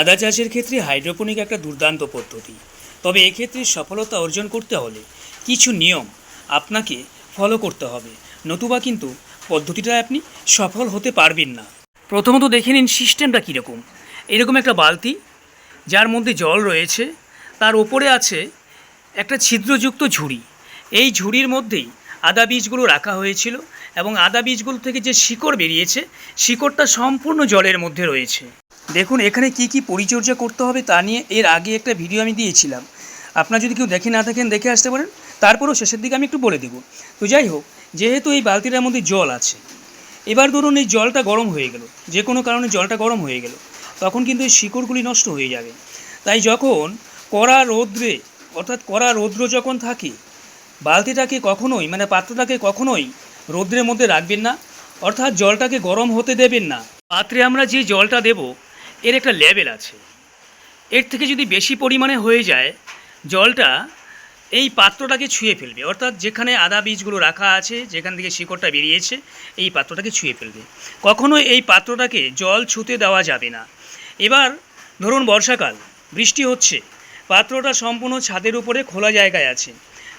আদা চাষের ক্ষেত্রে হাইড্রোপনিক একটা দুর্দান্ত পদ্ধতি। তবে এক্ষেত্রে সফলতা অর্জন করতে হলে কিছু নিয়ম আপনাকে ফলো করতে হবে। নতুবা কিন্তু পদ্ধতিটা আপনি সফল হতে পারবেন না। প্রথমত দেখে নিন সিস্টেমটা কীরকম। এরকম একটা বালতি, যার মধ্যে জল রয়েছে, তার ওপরে আছে একটা ছিদ্রযুক্ত ঝুড়ি। এই ঝুড়ির মধ্যেই আদা বীজগুলো রাখা হয়েছিল এবং আদা বীজগুলো থেকে যে শিকড় বেরিয়েছে, শিকড়টা সম্পূর্ণ জলের মধ্যে রয়েছে। দেখুন, এখানে কি কি পরিচর্যা করতে হবে তা নিয়ে এর আগে একটা ভিডিও আমি দিয়েছিলাম। আপনারা যদি কেউ দেখে না থাকেন, দেখে আসতে পারেন। তারপরেও শেষের দিকে আমি একটু বলে দেবো। তো যাই হোক, যেহেতু এই বালতিটার মধ্যে জল আছে, এবার ধরুন এই জলটা গরম হয়ে গেল, যে কোনো কারণে জলটা গরম হয়ে গেল, তখন কিন্তু এই শিকড়গুলি নষ্ট হয়ে যাবে। তাই যখন কড়া রৌদ্রে, অর্থাৎ কড়া রৌদ্র যখন থাকে, বালতিটাকে কখনোই মানে পাত্রটাকে কখনোই রৌদ্রের মধ্যে রাখবেন না, অর্থাৎ জলটাকে গরম হতে দেবেন না। পাত্রে আমরা যে জলটা দেব এর একটা লেভেল আছে। এর থেকে যদি বেশি পরিমাণে হয়ে যায়, জলটা এই পাত্রটাকে ছুঁয়ে ফেলবে। অর্থাৎ যেখানে আদা বীজগুলো রাখা আছে, যেখান থেকে শিকড়টা বেরিয়েছে, এই পাত্রটাকে ছুঁয়ে ফেলবে। কখনো এই পাত্রটাকে জল ছুঁতে দেওয়া যাবে না। এবার ধরুন বর্ষাকাল, বৃষ্টি হচ্ছে। পাত্রটা সম্পূর্ণ ছাদের উপরে খোলা জায়গায় আছে।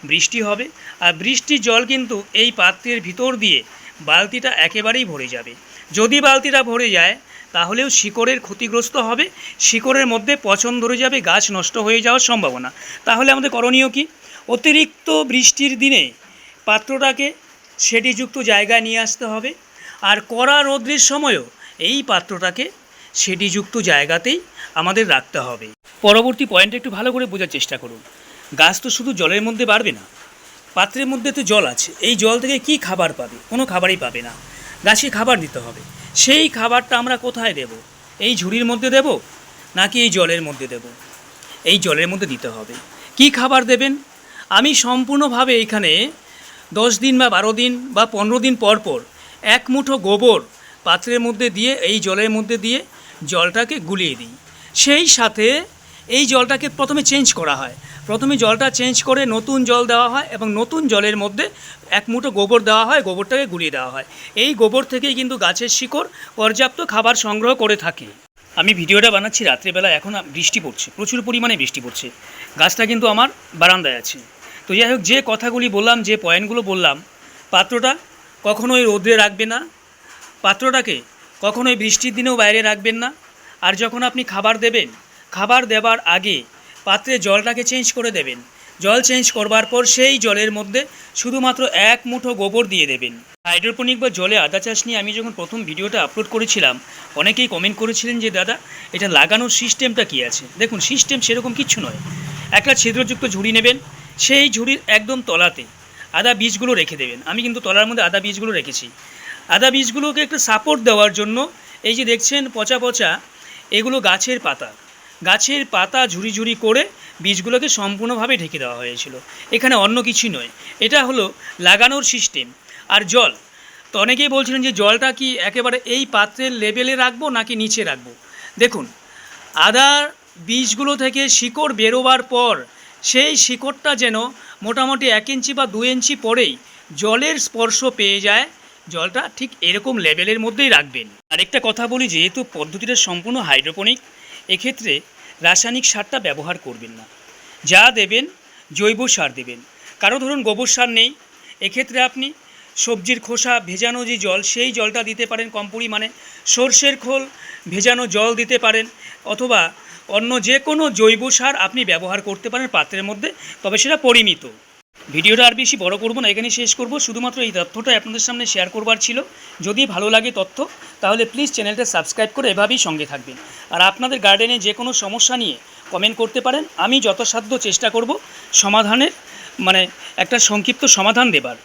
বৃষ্টি হবে, আর বৃষ্টির জল কিন্তু এই পাত্রের ভিতর দিয়ে বালতিটা একেবারেই ভরে যাবে। যদি বালতিটা ভরে যায় তাহলেও শিকড়ের ক্ষতিগ্রস্ত হবে, শিকড়ের মধ্যে পচন ধরে যাবে, গাছ নষ্ট হয়ে যাওয়ার সম্ভাবনা। তাহলে আমাদের করণীয় কি? অতিরিক্ত বৃষ্টির দিনে পাত্রটাকে সেটিযুক্ত জায়গায় নিয়ে আসতে হবে। আর কড়া রৌদ্রের সময়ও এই পাত্রটাকে সেটিযুক্ত জায়গাতেই আমাদের রাখতে হবে। পরবর্তী পয়েন্টটা একটু ভালো করে বোঝার চেষ্টা করুন। গাছ তো শুধু জলের মধ্যে বাড়বে না, পাত্রের মধ্যে তো জল আছে। এই জল থেকে কি খাবার পাবে? কোনো খাবারই পাবে না। গাছে খাবার দিতে হবে। সেই খাবারটা আমরা কোথায় দেব? এই ঝুড়ির মধ্যে দেব নাকি এই জলের মধ্যে দেব? এই জলের মধ্যে দিতে হবে। কি খাবার দেবেন? আমি সম্পূর্ণভাবে এখানে দশ দিন বা বারো দিন বা পনেরো দিন পর পর এক মুঠো গোবর পাত্রের মধ্যে দিয়ে, এই জলের মধ্যে দিয়ে জলটাকে গুলিয়ে দিই। সেই সাথে এই জলটাকে প্রথমে চেঞ্জ করা হয়। প্রথমে জলটা চেঞ্জ করে নতুন জল দেওয়া হয় এবং নতুন জলের মধ্যে এক মুঠো গোবর দেওয়া হয়, গোবরটাকে গুলিয়ে দেওয়া হয়। এই গোবর থেকেই কিন্তু গাছের শিকড় পর্যাপ্ত খাবার সংগ্রহ করে থাকে। আমি ভিডিওটা বানাচ্ছি রাত্রেবেলা, এখন বৃষ্টি পড়ছে, প্রচুর পরিমাণে বৃষ্টি পড়ছে। গাছটা কিন্তু আমার বারান্দায় আছে। তো যাই হোক, যে কথাগুলি বললাম, যে পয়েন্টগুলো বললাম, পাত্রটা কখনোই রোদ্রে রাখবে না। পাত্রটাকে কখনোই বৃষ্টির দিনেও বাইরে রাখবেন না। আর যখন আপনি খাবার দেবেন খাবার দেবার আগে পাত্রে জলটাকে চেঞ্জ করে দেবেন। জল চেঞ্জ করবার পর সেই জলের মধ্যে শুধুমাত্র এক মুঠো গোবর দিয়ে দেবেন। হাইড্রোপনিক বা জলে আদা চাষ নিয়ে আমি যখন প্রথম ভিডিওটা আপলোড করেছিলাম, অনেকেই কমেন্ট করেছিলেন যে, দাদা, এটা লাগানোর সিস্টেমটা কী আছে? দেখুন সিস্টেম সেরকম কিচ্ছু নয়। একটা ছিদ্রযুক্ত ঝুড়ি নেবেন, সেই ঝুড়ির একদম তলাতে আদা বীজগুলো রেখে দেবেন। আমি কিন্তু তলার মধ্যে আদা বীজগুলো রেখেছি। আদা বীজগুলোকে একটু সাপোর্ট দেওয়ার জন্য এই যে দেখছেন পচা পচা এগুলো গাছের পাতা। গাছের পাতা ঝুড়ি ঝুড়ি করে বীজগুলোকে সম্পূর্ণভাবে ঢেকে দেওয়া হয়েছিল। এখানে অন্য কিছুই নয়। এটা হলো লাগানোর সিস্টেম আর জল? তো অনেকেই বলছিলেন যে জলটা কি একেবারে এই পাত্রের লেভেলে রাখব নাকি নিচে রাখব? দেখুন আদার বীজগুলো থেকে শিকড় বেরোবার পর সেই শিকড়টা যেন মোটামুটি এক ইঞ্চি বা দু ইঞ্চি পরেই জলের স্পর্শ পেয়ে যায়। জলটা ঠিক এরকম লেভেলের মধ্যেই রাখবেন। আরেকটা কথা বলি, যেহেতু পদ্ধতিটা সম্পূর্ণ হাইড্রোপনিক এক্ষেত্রে রাসায়নিক সারটা ব্যবহার করবেন না। যা দেবেন, জৈব সার দেবেন। কারও ধরুন গোবর সার নেই, এক্ষেত্রে আপনি সবজির খোসা, ভেজানো যে জল, সেই জলটা দিতে পারেন কম পরিমাণে। সর্ষের খোল, ভেজানো জল দিতে পারেন, অথবা অন্য যে কোনো জৈব সার আপনি ব্যবহার করতে পারেন পাত্রের মধ্যে, তবে সেটা পরিমিত। ভিডিওটা আর বেশি বড় করব না এখানে শেষ করব। শুধুমাত্র এই তথ্যটা আপনাদের সামনে শেয়ার করবার ছিল। যদি ভালো লাগে তথ্য, তাহলে প্লিজ চ্যানেলটা সাবস্ক্রাইব করে এভাবেই সঙ্গে থাকবেন। আর আপনাদের গার্ডেনে যে কোনো সমস্যা নিয়ে কমেন্ট করতে পারেন। আমি যথাসাধ্য চেষ্টা করব সমাধানের মানে একটা সংক্ষিপ্ত সমাধান দেবার।